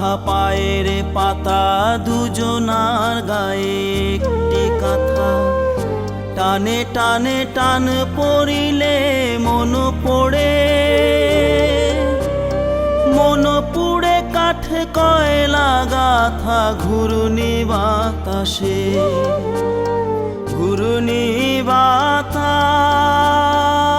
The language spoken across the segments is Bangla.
মাখা পায়ের পাতা দুজনার গায়ে একটি কথা। টানে টানে, টান পড়িলে মন পড়ে। মন পুড়ে কাঠ, কয়লা, গাথা ঘুরুনি বাতাসে। ঘুরুনি বাতাস।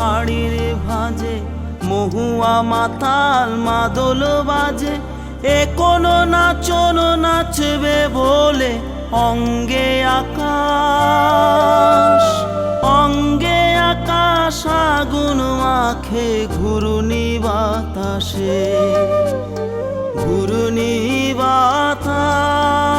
শাড়ির ভাজে, মহুয়া মাতাল মাদল বাজে। এ কোন নাচন নাচবে বলে অঙ্গে আকাশ অঙ্গে আকাশ আগুন মাখে ঘুরুনি বাতাসে, ঘুরুনি বাতাস।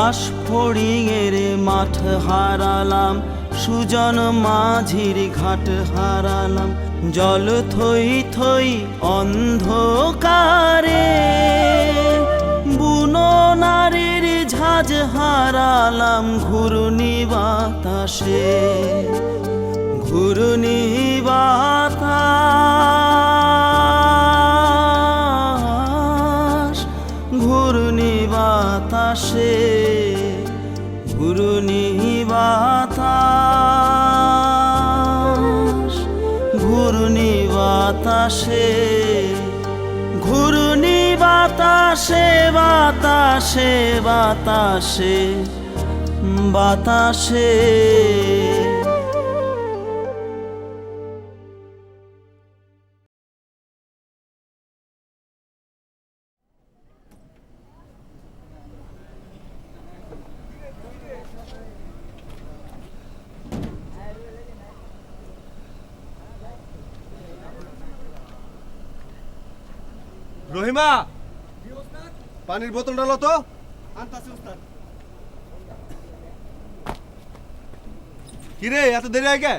ঘাস ফড়িংয়ের মাঠ হারালাম, সুজন মাঝির ঘাট হারালাম, জল থই থই অন্ধকারে। বুনো নারীর ঝাঁজ হারালাম ঘুরুনি বাতাসে ঘুরুনি বাতাস। বাতাসে ঘুরুনি বাতাস ঘুরুনি বাতাসে ঘুরুনি বাতাসে বাতাসে বাতাসে বাতাসে। রহিমা পানির বোতলটা লো তো। কিরে এত দেরি কে?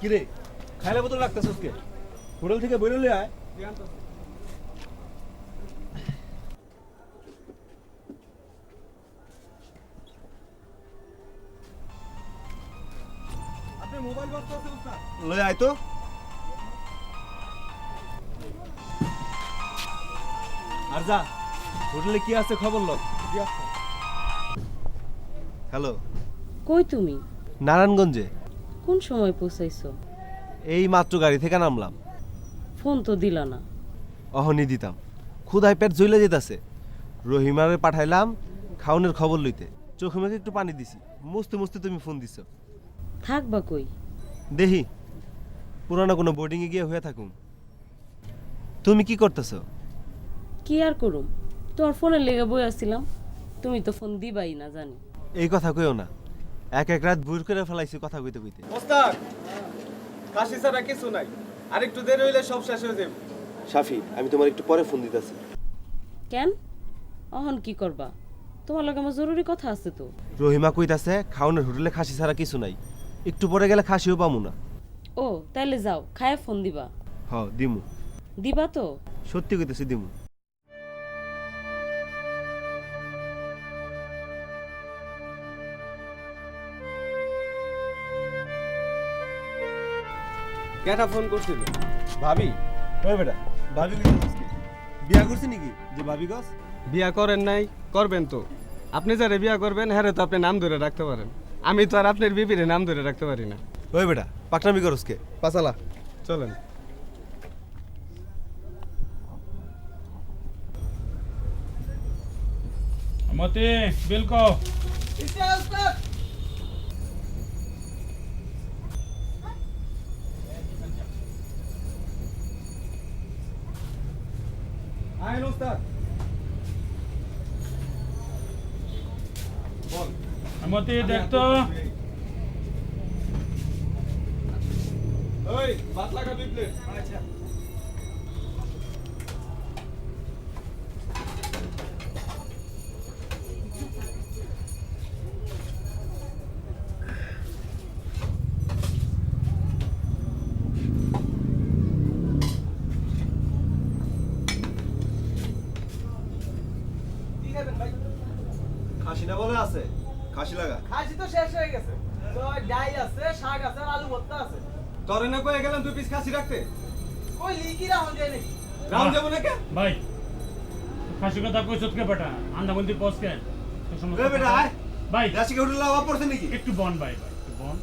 কিরে খাইলে বোতল রাখতেছিস কে? হোটেল থেকে বেরোলে আয়। লয়ে আয় তো। আর যা হোটেলে কি আছে খবর লোক হ্যালো। কই তুমি? নারায়ণগঞ্জে। কোন সময় পৌঁছাইছো? এই মাত্র গাড়ি থেকে নামলাম। ফোন তো দিলা না। অহনি দিতাম ক্ষুধায় পেট জ্বলে যেতেছে। রহিমারে পাঠাইলাম খাউনের খবর লইতে। চোখে মুখে একটু পানি দিছি। মুছতে মুছতে তুমি ফোন দিছ। থাকবা কই? দেহি পুরানো কোনো বোর্ডিংয়ে গিয়ে হয়ে থাকুন তুমি কি করতেছো? কি আর করুম? তোমার ফোনে লেগে বই আসছিলাম তুমি তো ফোন দিবাই না জানি। এই কথা কইও না। এক এক রাত ভুর করে ফেলাইছি কথা কইতে কইতে। ওস্তাদ কাশি ছাড়া কিছু নাই। আর একটু দেরি হইলে সব শেষ হয়ে যাবে। সাফি আমি তোমার একটু পরে ফোন দিতেছি। কেন? অহন কি করবা? তোমার লগে আমার জরুরি কথা আছে তো। রহিমা কইতাছে খাওনের হোটেলে খাসি ছাড়া কিছু নাই। একটু পরে গেলে খাসিও পামু না। ও তাইলে যাও খায় ফোন দিবা। হ দিমু। দিবা তো? সত্যি কইতেছি দিমু। কেটা ফোন করছিল? ভাবি। ওই বেটা ভাবি বিয়া করছিস নাকি? যে ভাবি গস বিয়া করেন নাই করবেন তো। আপনি যারা বিয়া করবেন হ্যাঁ তো আপনি নাম ধরে রাখতে পারেন। আমি তো আর আপনার বিবিরে নাম ধরে রাখতে পারি না। ওই বেটা পাকনামি করস কে? পাসালা চলেন। মতে বিলকো আইন উস্তাদ বল মতি দেখতো ওই লাগা দুই প্লেট আচ্ছা ভর্তা আছে। তোরে না কয়ে গেলাম দুই পিস খাসি রাখতে। কই লিকি রাহন যায় নাকি রাম যাব না কে ভাই। খাসি কথা কইছত কে বেটা। আন্দা বন্দি পস কে? তো সমস্ত এ বেটা, আয়। ভাই। রাশি হোটেল অভাব পড়ছে নাকি? একটু বন ভাই ভাই একটু বন।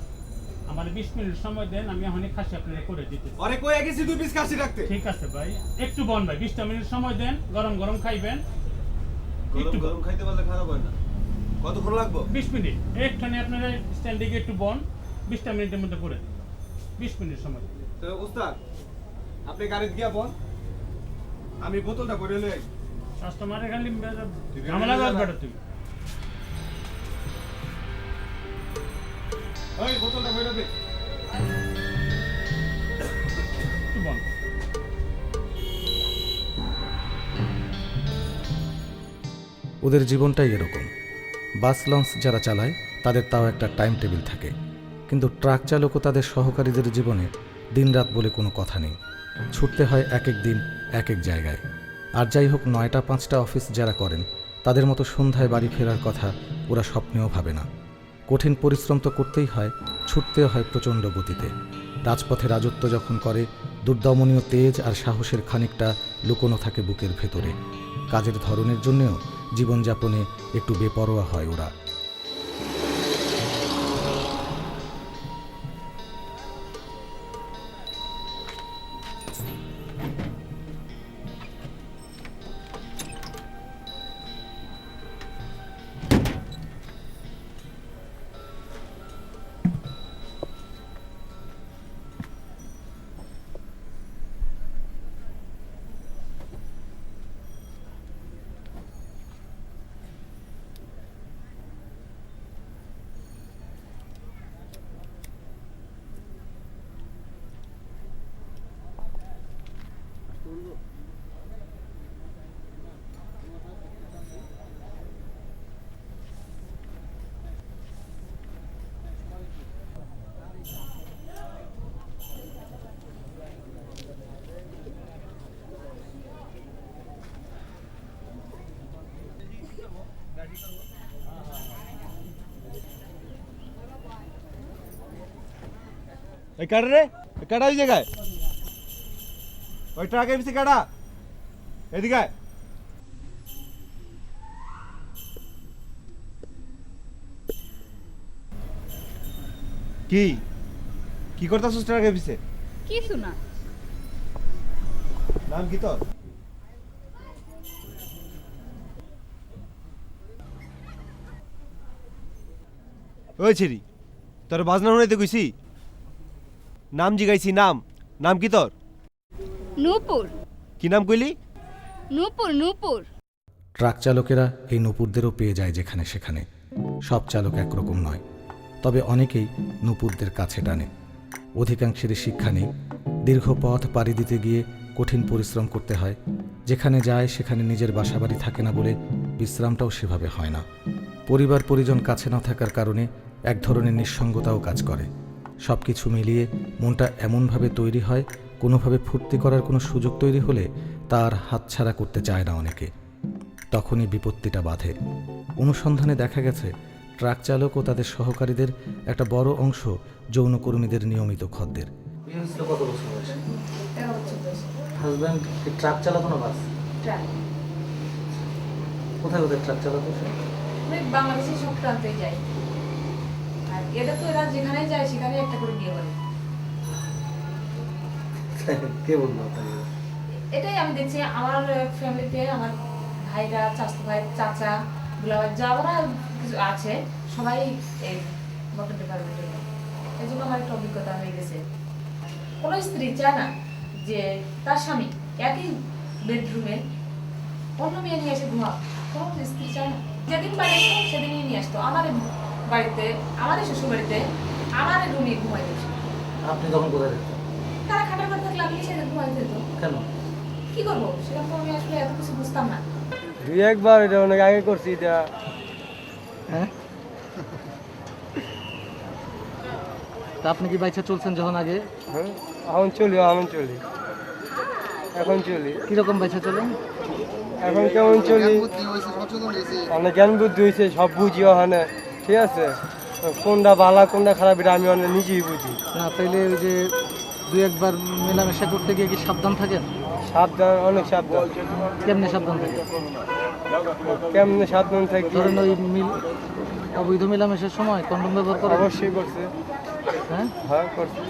আমার বিশ মিনিট সময় দেন আমি এখনই খাসি আপনাকে করে দিতে আরে কয়ে গেছি দুই পিস খাসি রাখতে। ঠিক আছে ভাই। একটু বন ভাই বিশটা মিনিট সময় দেন গরম গরম খাইবেন। একটু গরম খাইতে পারলে খারাপ হয় না। কতক্ষণ লাগবো? বিশ মিনিট। একখানে আপনারা স্ট্যান্ডিংয়ে একটু বন। বিশটা মিনিটের মধ্যে করে দিন বিশ মিনিট সময়। তো উস্তাদ আপনি গাড়িতে গিয়া বল। আমি বোতলটা করে লই কাস্টমার আছে, ঝামেলা আছে। করবে তুই ওই বোতলটা করে দে। বন ওদের জীবনটাই এরকম। বাস লঞ্চ যারা চালায় তাদের তাও একটা টাইম টেবিল থাকে। কিন্তু ট্রাক চালক ও তাদের সহকারীদের জীবনে দিনরাত বলে কোনো কথা নেই। ছুটতে হয় এক এক দিন, এক এক জায়গায়। আর যাই হোক, নয়টা, পাঁচটা অফিস যারা করেন, তাদের মতো সন্ধ্যায় বাড়ি ফেরার কথা ওরা স্বপ্নেও ভাবে না। কঠিন পরিশ্রম তো করতেই হয়, ছুটতেও হয় প্রচণ্ড গতিতে। রাজপথে রাজত্ব যখন করে, দুর্দমনীয় তেজ আর সাহসের খানিকটা লুকোনো থাকে বুকের ভেতরে। কাজের ধরনের জন্যেও জীবনযাপনে একটু বেপরোয়া হয় ওরা। এই কাটা রে কাটা ওই জায়গায়। ওই ট্রাকের পিছিয়ে কাটা। এদিকে কি? কি করতেছিস ট্রাকের পিছে? কিছু না। নাম কি তোর? ওই ছেড়ি তোর বাজনা শুনাইতে কইছি? নাম জিগাইছি নাম। নাম কি তোর? নূপুর। কি নাম কইলি? নূপুর নূপুর। ট্রাক চালকেরা এই নূপুরদেরও পেয়ে যায় যেখানে সেখানে। সব চালক একরকম নয়। তবে অনেকেই নূপুরদের কাছে টানে। অধিকাংশেরই শিক্ষা নেই। দীর্ঘ পথ পাড়ি দিতে গিয়ে কঠিন পরিশ্রম করতে হয়। যেখানে যায় সেখানে নিজের বাসাবাড়ি থাকে না বলে বিশ্রামটাও সেভাবে হয় না। পরিবার পরিজন কাছে না থাকার কারণে এক ধরনের নিঃসঙ্গতাও কাজ করে। সব কিছু মিলিয়ে মনটা এমনভাবে তৈরি হয় কোনোভাবে ফুর্তি করার কোনো সুযোগ তৈরি হলে তার হাতছাড়া করতে চায় না অনেকে। তখনই বিপত্তিটা বাধে। অনুসন্ধানে দেখা গেছে ট্রাক চালক ও তাদের সহকারীদের একটা বড় অংশ যৌনকর্মীদের নিয়মিত খদ্দের। ট্রাক চালাতো না বাস? কোথায় কোথায় ট্রাক চালাতো বাংলাদেশের সব প্রান্তে যায়। আর এটা তো এরা যেখানে যায় সেখানে একটা করে বিয়ে করে। কে বলল এটাই আমি দেখছি আমার ফ্যামিলিতে আমার ভাইরা চাচা ভাই চাচা আছে সবাই এই মটন এই জন্য আমার একটা অভিজ্ঞতা হয়ে গেছে। কোনো স্ত্রী চায় না যে তার স্বামী একই বেডরুমে অন্য মেয়ে নিয়ে এসে ঘুমা কোনো স্ত্রী চায় না। যেদিন বাড়ি সেদিনই নিয়ে আসতো। আমার বাড়িতে আমাদের শ্বশুর বাড়িতে আমার রুমে ঘুমাই দিত আপনি তখন কোথায় থাকতেন? তারা খাটার পর থাকলে আমি সেদিন ঘুমাই দিত কেন? কি করব? সেরকম তো আমি আসলে এত কিছু বুঝতাম না। দুই একবার এটা অনেক আগে করছি এটা। হ্যাঁ? তা আপনি কি বাইচা চলছেন যখন আগে? হ্যাঁ এখন চলি এখন চলি। এখন চলি। কীরকম বাইচা চলেন এখন কেমন চলি? অনেক জ্ঞান বুদ্ধি হয়েছে সব বুঝি ওখানে। ঠিক আছে। কোনটা ভালো কোনটা খারাপ এটা আমি অনেক নিজেই বুঝি। না তাইলে ওই যে দুই একবার মেলামেশা করতে গিয়ে কি সাবধান থাকেন? সাবধান অনেক সাবধান। কেমনে সাবধান থাকে কেমনে সাবধান থাকি? ধরেন ওই মিল অবৈধ মেলামেশার সময় কন্ডম ব্যবহার করেন? অবশ্যই করছে। হ্যাঁ? হ্যাঁ করছে।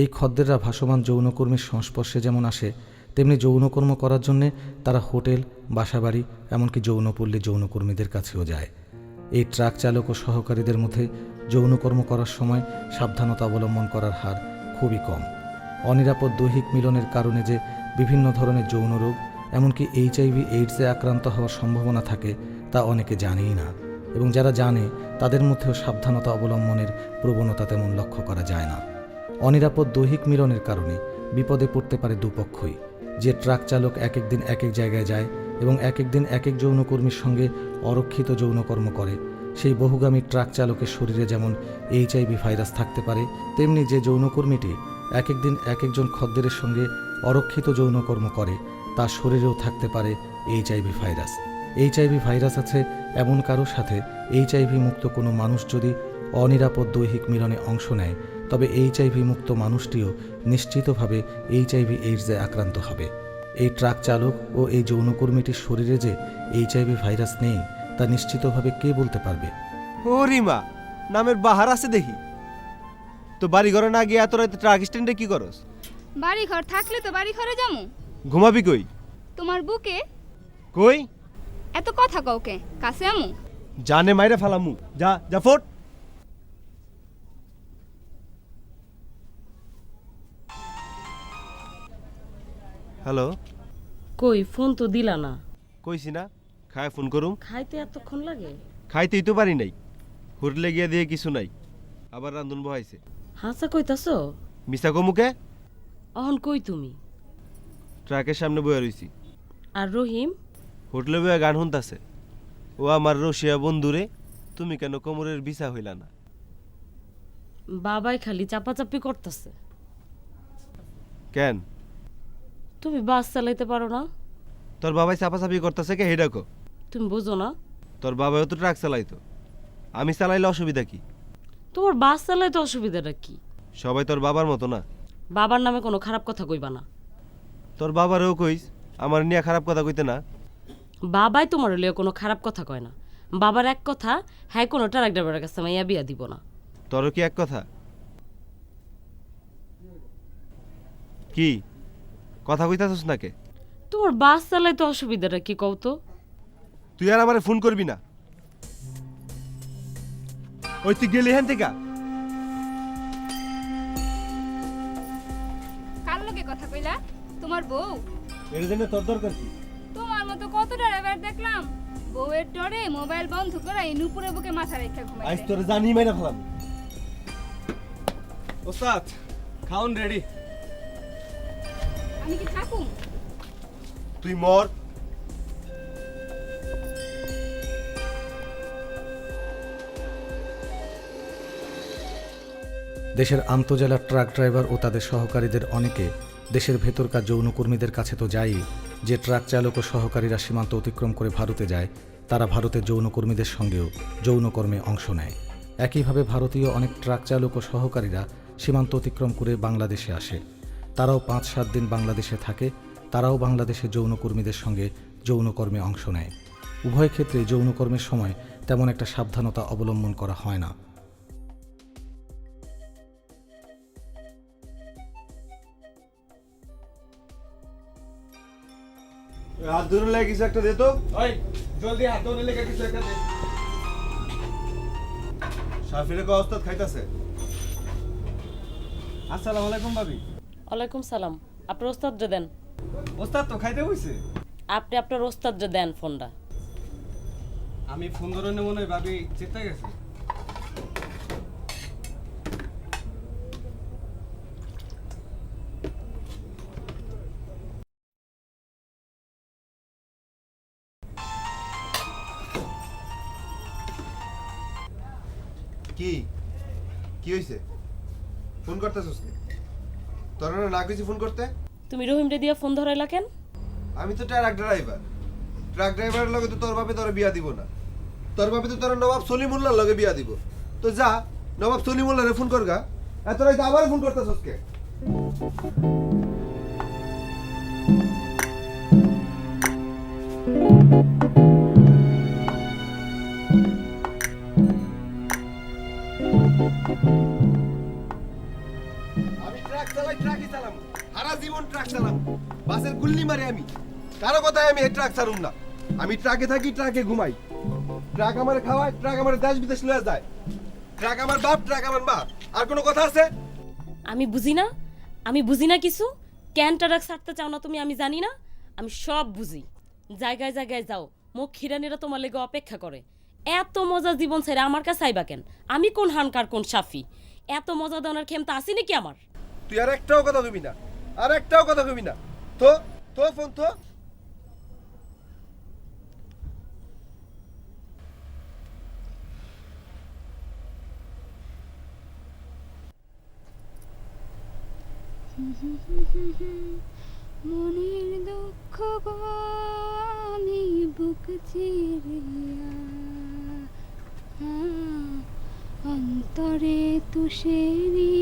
এই খদ্দেররা ভাসমান যৌনকর্মীর সংস্পর্শে যেমন আসে তেমনি যৌনকর্ম করার জন্যে তারা হোটেল বাসাবাড়ি এমনকি যৌনপল্লী যৌনকর্মীদের কাছেও যায়। এই ট্রাক চালক ও সহকারীদের মধ্যে যৌনকর্ম করার সময় সাবধানতা অবলম্বন করার হার খুবই কম। অনিরাপদ দৈহিক মিলনের কারণে যে বিভিন্ন ধরনের যৌন রোগ, এমনকি এইচআইভি, এইডসে আক্রান্ত হওয়ার সম্ভাবনা থাকে, তা অনেকে জানেই না। এবং যারা জানে, তাদের মধ্যেও সাবধানতা অবলম্বনের প্রবণতা তেমন লক্ষ্য করা যায় না। অনিরাপদ দৈহিক মিলনের কারণে বিপদে পড়তে পারে দুপক্ষই। যে ট্রাক চালক এক এক দিন এক এক জায়গায় যায় এবং এক এক দিন এক এক যৌনকর্মীর সঙ্গে অরক্ষিত যৌনকর্ম করে। সেই বহুগামী ট্রাক চালকের শরীরে যেমন এইচআইভি ভাইরাস থাকতে পারে, তেমনি যে যৌনকর্মীটি এক এক দিন এক একজন খদ্দেরের সঙ্গে অরক্ষিত যৌনকর্ম করে, তার শরীরেও থাকতে পারে এইচআইভি ভাইরাস। এইচআইভি ভাইরাস আছে এমন কারোর সাথে এইচআইভি মুক্ত কোনো মানুষ যদি অনিরাপদ দৈহিক মিলনে অংশ নেয়, তবে এইচআইভি মুক্ত মানুষটিও নিশ্চিতভাবে এইচআইভি এইডসে আক্রান্ত হবে। এই ট্রাক চালক ও এই যৌনকর্মীটির শরীরে যে এইচআইভি ভাইরাস নেই তা নিশ্চিতভাবে কে বলতে পারবে? ও রিমা নামের বাহার আছে দেখি। তো বাড়ি ঘরে না গিয়ে এত রাতে ট্রাক স্ট্যান্ডে কি করস? বাড়ি ঘর থাকলে তো বাড়ি ঘরে যামু। ঘুমাবি কই? তোমার বুকে? কই? এত কথা কাউকে কাছে আমু। জানে মাইরে ফালামু। যা যা ফোট। হ্যালো। কই ফোন তো দিলা না। কইছি না খায় ফোন করুম। খাইতে এতক্ষণ লাগে? খাইতেই তো পারি নাই। হুরলে গিয়া দিয়ে কিছু নাই। আবার রান্ধুন বহাইছে। হাসা কইতাছো? মিসা কমুকে অহন কই তুমি? ট্রাকের সামনে বয়ে রইছি। আর রহিম? হোটেলে বয়ে গান শুনতাছে। ও আমার রশিয়া বন্ধুরে তুমি কেন কোমরের বিছা হইলা না? বাবাই খালি চাপাচাপি করতেছে। কেন? তুমি বাস চালাইতে পারো না। তোর বাবাই চাপাচাপি করতেছে কে হেডাকো তুমি বুঝো না। তোর বাবাও তো ট্রাক চালাইতো। আমি চালাইলে অসুবিধা কি? তোমার বাস চালাইতে অসুবিধাটা কি? সবাই তোর বাবার মতো না। বাবার নামে কোনো খারাপ কথা কইবা না। তোর বাবারও কইস আমার নিয়ে খারাপ কথা কইতে না। বাবাই তোমার লিয়ে কোনো খারাপ কথা কয় না। বাবার এক কথা হ্যাঁ কোনো ট্রাক ড্রাইভারের কাছে মাইয়া বিয়া দিব না। তোরও কি এক কথা? কি? কথা কইতাছিস নাকে? তোর বাস চালাই তো অসুবিধাটা কি কও তো? তুই আর আমারে ফোন করবি না। ওই তুই গেলি হ্যান থেকে? কার লোকে কথা কইলা? তোমার বউ? এর জন্য তোর দরকার কি? তোমার মতো কত ড্রাইভার দেখলাম। বউয়ের ডরে মোবাইল বন্ধ করে এই নুপুরে বুকে মাথা রেখে আজ তোর জানি মেরে ফেলাম ওস্তাদ খাউন রেডি। আমি কি থাকুম তুই মর। দেশের আন্তজেলা ট্রাক ড্রাইভার ও তাদের সহকারীদের অনেকে দেশের ভেতরকার যৌনকর্মীদের কাছে তো যায়ই। যে ট্রাক চালক ও সহকারীরা সীমান্ত অতিক্রম করে ভারতে যায় তারা ভারতের যৌনকর্মীদের সঙ্গেও যৌনকর্মে অংশ নেয়। একইভাবে ভারতীয় অনেক ট্রাক চালক ও সহকারীরা সীমান্ত অতিক্রম করে বাংলাদেশে আসে। তারাও পাঁচ সাত দিন বাংলাদেশে থাকে তারাও বাংলাদেশে যৌনকর্মীদের সঙ্গে যৌনকর্মে অংশ নেয়। উভয় ক্ষেত্রে যৌনকর্মের সময় তেমন একটা সাবধানতা অবলম্বন করা হয় না। হাত ধরে লাগে কিছু একটা দে তো। ওই জলদি হাত ধরে লেগে কিছু একটা দে। সাফিরে ক অস্তাদ খাইতাছে। আসসালামু আলাইকুম ভাবি। ওয়ালাইকুম সালাম। আপনার ওস্তাদ যে দেন। ওস্তাদ তো খাইতে হইছে। আপনি আপনার ওস্তাদরে দেন ফোনটা। আমি ফোন ধরে মনে হয় ভাবি চেতে গেছে। কি? কি হয়েছে ফোন করতেছিস তোর না কিছু ফোন করতে? তুমি রহিমরে দিয়ে ফোন ধরাইলা কেন? আমি তো ট্রাক ড্রাইভার। ট্রাক ড্রাইভারের লগে তো তোর বাপে তোর বিয়া দিব না। তোর বাপে তো তোর নবাব সলিমুল্লাহর লগে বিয়া দিব। তো যা নবাব সলিমুল্লাহরে ফোন করগা। এত রাইতে আবার ফোন করতেছিস কে? আমি ট্রাক চালাই ট্রাকই চালাম। সারা জীবন ট্রাক চালাম। বাসের গুল্লি মারি আমি। কারও কথায় আমি ট্রাক চালুম না। আমি ট্রাকে থাকি ট্রাকে ঘুমাই। ট্রাক আমার খাওয়ায় ট্রাক আমার দেশ বিদেশ লয়ে যায়। ট্রাক আমার বাপ ট্রাক আমার মা। আর কোনো কথা আছে? আমি বুঝি না? আমি বুঝি না কিছু? কেন ট্রাক ছাড়তে চাও না তুমি আমি জানি না? আমি সব বুঝি। জায়গায় জায়গায় যাও। মুখ খিরানিরা তোমার লেগে অপেক্ষা করে। এত মজা জীবন ছেড়ে আমার কাছে আইবা কেন? আমি কোন হানকার, কোন সাফি? এত মজা দেওয়ার ক্ষমতা আসি নাকি আমার? তুই আর একটাও কথা কবি না। আর একটাও কথা কবি না। তো তো ফোন তো। মনের দুঃখ আমি বুক চিরিয়া আহ, অন্তরে তুষেরি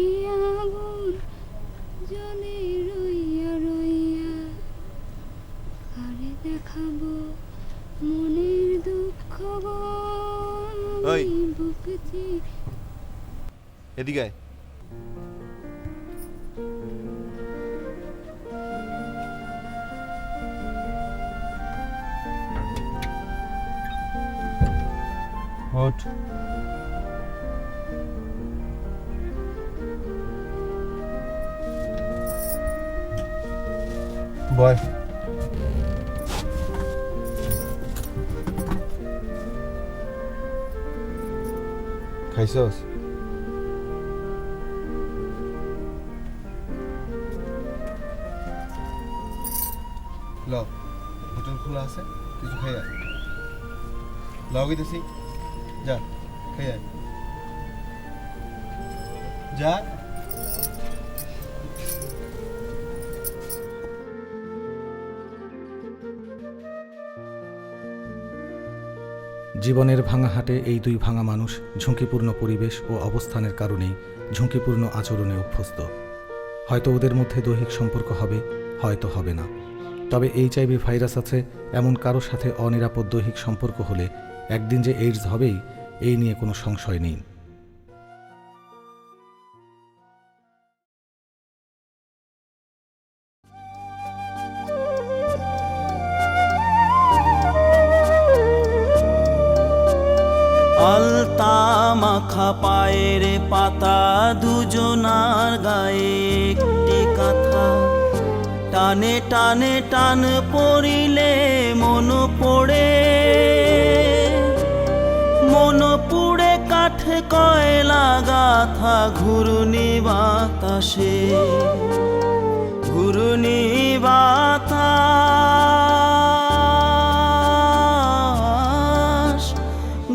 এদিকে আয়। ওঠ। বয়। খাইছস? খোলা আছে, কিছু খাই আয়। লগে দিছি যা খাই আয়। যা। জীবনের ভাঙা হাটে এই দুই ভাঙা মানুষ ঝুঁকিপূর্ণ পরিবেশ ও অবস্থানের কারণেই ঝুঁকিপূর্ণ আচরণে অভ্যস্ত। হয়তো ওদের মধ্যে দৈহিক সম্পর্ক হবে, হয়তো হবে না। তবে এইচআইভি ভাইরাস আছে, এমন কারও সাথে অনিরাপদ দৈহিক সম্পর্ক হলে একদিন যে এইডস হবেই, এই নিয়ে কোনো সংশয় নেই। আলতা মাখা পায়ের পাতা দুজনার গায়ে একটি কথা। টানে টানে টান পড়িলে মন পড়ে। মন পুড়ে কাঠ কয়লা গাথা ঘুরুনি বাতাসে। ঘুরুনি বাতাস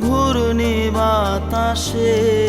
ঘুরুনি বাতাসে।